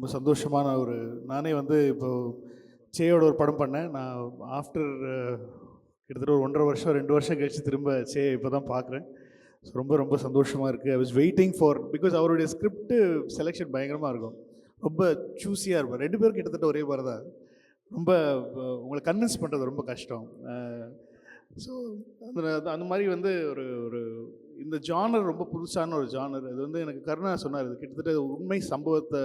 ரொம்ப சந்தோஷமான ஒரு நானே வந்து இப்போ சேயோட ஒரு படம் பண்ணேன். நான் ஆஃப்டர் கிட்டத்தட்ட ஒரு ஒன்றரை வருஷம் ரெண்டு வருஷம் கழித்து திரும்ப சே இப்போ தான் பார்க்குறேன் ஸோ ரொம்ப ரொம்ப சந்தோஷமாக இருக்குது I was waiting for because அவருடைய ஸ்கிரிப்ட் செலெக்ஷன் பயங்கரமாக இருக்கும். ரொம்ப சூஸியாக இருக்கும். ரெண்டு பேரும் கிட்டத்தட்ட ஒரே மாதிரி தான். ரொம்ப உங்களை கன்வின்ஸ் பண்ணுறது ரொம்ப கஷ்டம். ஸோ அந்த அந்த மாதிரி வந்து ஒரு ஒரு இந்த ஜானர் ரொம்ப புதுசான ஒரு ஜானர் அது வந்து எனக்கு கருணா சொன்னார். இது கிட்டத்தட்ட உண்மை சம்பவத்தை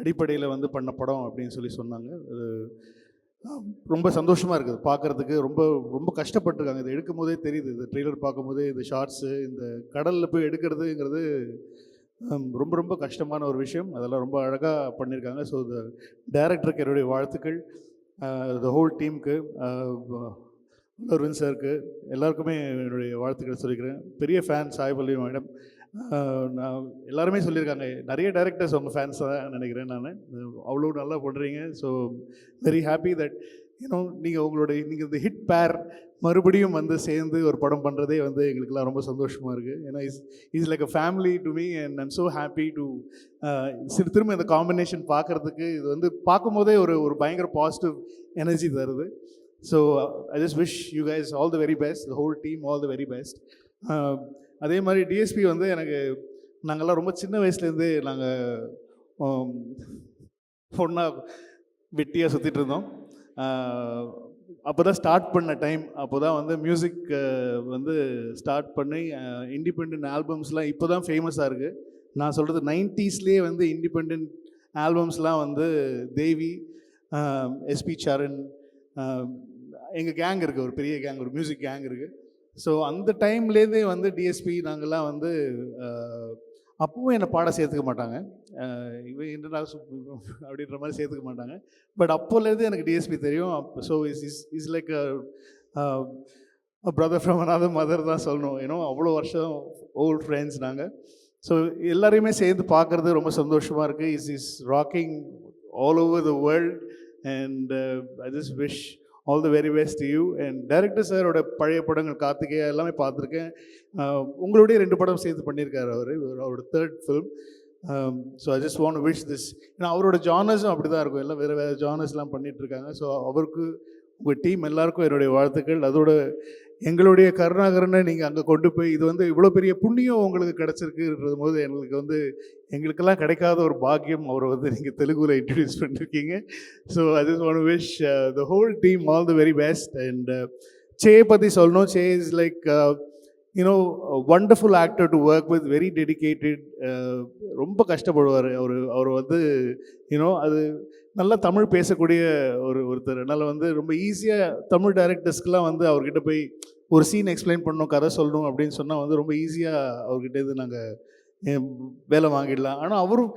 அடிப்படையில் வந்து பண்ண படம் அப்படின்னு சொல்லி சொன்னாங்க. அது ரொம்ப சந்தோஷமாக இருக்குது. பார்க்குறதுக்கு ரொம்ப ரொம்ப கஷ்டப்பட்டுருக்காங்க. இது எடுக்கும் போதே தெரியுது. இந்த ட்ரெய்லர் பார்க்கும்போதே இந்த ஷார்ட்ஸு இந்த கடலில் போய் எடுக்கிறதுங்கிறது ரொம்ப ரொம்ப கஷ்டமான ஒரு விஷயம். அதெல்லாம் ரொம்ப அழகாக பண்ணியிருக்காங்க ஸோ இந்த டைரக்டருக்கு என்னுடைய வாழ்த்துக்கள். த ஹோல் டீமுக்கு அரவிந்த் சாருக்கு எல்லாருக்குமே என்னுடைய வாழ்த்துக்கள் சொல்லிக்கிறேன். பெரிய ஃபேன் சாய்பல்லி மேடம். நான் எல்லாருமே சொல்லியிருக்காங்க. நிறைய டேரக்டர்ஸ் உங்கள் ஃபேன்ஸ் தான் நினைக்கிறேன் நான். அவ்வளோ நல்லா பண்ணுறீங்க so very happy that you know நீங்கள் உங்களுடைய நீங்கள் இந்த ஹிட் பேர் மறுபடியும் வந்து சேர்ந்து ஒரு படம் பண்ணுறதே வந்து எங்களுக்கெல்லாம் ரொம்ப சந்தோஷமாக இருக்குது ஏன்னா is is like a family to me and I'm so happy to சிறு திரும்ப இந்த காம்பினேஷன் பார்க்குறதுக்கு இது வந்து பார்க்கும்போதே ஒரு ஒரு பயங்கர பாசிட்டிவ் எனர்ஜி தருது. So I just wish you guys all the very best whole team all the very best அதே மாதிரி டிஎஸ்பி வந்து எனக்கு நாங்கள்லாம் ரொம்ப சின்ன வயசுலேருந்தே நாங்கள் பொண்ணாக வெட்டியாக சுற்றிட்டு இருந்தோம் அப்போ தான் ஸ்டார்ட் பண்ண டைம் அப்போ தான் வந்து மியூசிக் வந்து ஸ்டார்ட் பண்ணி இண்டிபெண்ட் ஆல்பம்ஸ்லாம் இப்போ தான் ஃபேமஸாக இருக்குது நான் சொல்கிறது நைன்ட்டீஸ்லேயே வந்து இண்டிபெண்ட் ஆல்பம்ஸ்லாம் வந்து தேவி எஸ்பி சரண் எங்கள் கேங் இருக்குது ஒரு பெரிய கேங் ஒரு மியூசிக் கேங் இருக்குது ஸோ அந்த டைம்லேருந்தே வந்து டிஎஸ்பி நாங்கள்லாம் வந்து அப்பவும் என்னை பாட சேர்த்துக்க மாட்டாங்க. இவன் என்னடா அப்படின்ற மாதிரி சேர்த்துக்க மாட்டாங்க. பட் அப்போலேருந்து எனக்கு டிஎஸ்பி தெரியும். So is is is like brother from another mother தான் சொல்லணும். ஏன்னா அவ்வளோ வருஷம் ஓல்ட் ஃப்ரெண்ட்ஸ் நாங்கள் ஸோ எல்லாரையுமே சேர்ந்து பார்க்குறது ரொம்ப சந்தோஷமாக இருக்குது is is rocking all over the world and I just wish all the very best you and director சாரோட பழைய படங்கள் கார்த்திகேயா எல்லாமே பார்த்துருக்கேன். Uh, உங்களுடைய ரெண்டு படம் சேர்த்து பண்ணியிருக்காரு அவர். அவரோட third film so I just want wish this ஏன்னா அவரோட ஜானர்ஸும் அப்படி தான் இருக்கும். எல்லாம் வேறு வேறு ஜானர்ஸ்லாம் பண்ணிகிட்ருக்காங்க ஸோ அவருக்கு உங்கள் டீம் எல்லாருக்கும் என்னுடைய வாழ்த்துக்கள். அதோட எங்களுடைய கருணாகரனை நீங்கள் அங்கே கொண்டு போய் இது வந்து இவ்வளோ பெரிய புண்ணியம் உங்களுக்கு கிடச்சிருக்குன்றது போது எங்களுக்கு வந்து எங்களுக்கெல்லாம் கிடைக்காத ஒரு பாக்கியம் அவரை வந்து நீங்கள் தெலுங்குல இன்ட்ரடியூஸ் பண்ணிருக்கீங்க. So I just want wish the whole team all the very best and சே பற்றி சொல்லணும். சே is like you know wonderful actor to work with very dedicated ரொம்ப கஷ்டப்படுவார். அவர் அவர் வந்து யூனோ அது நல்லா தமிழ் பேசக்கூடிய ஒரு ஒருத்தர். அதனால் வந்து ரொம்ப ஈஸியாக தமிழ் டைரக்டர்ஸ்க்கெலாம் வந்து அவர்கிட்ட போய் ஒரு சீன் எக்ஸ்பிளைன் பண்ணணும் கதை சொல்லணும் அப்படின்னு சொன்னால் வந்து ரொம்ப ஈஸியாக அவர்கிட்ட இருந்து நாங்கள் வேலை வாங்கிடலாம். ஆனால் அவரும்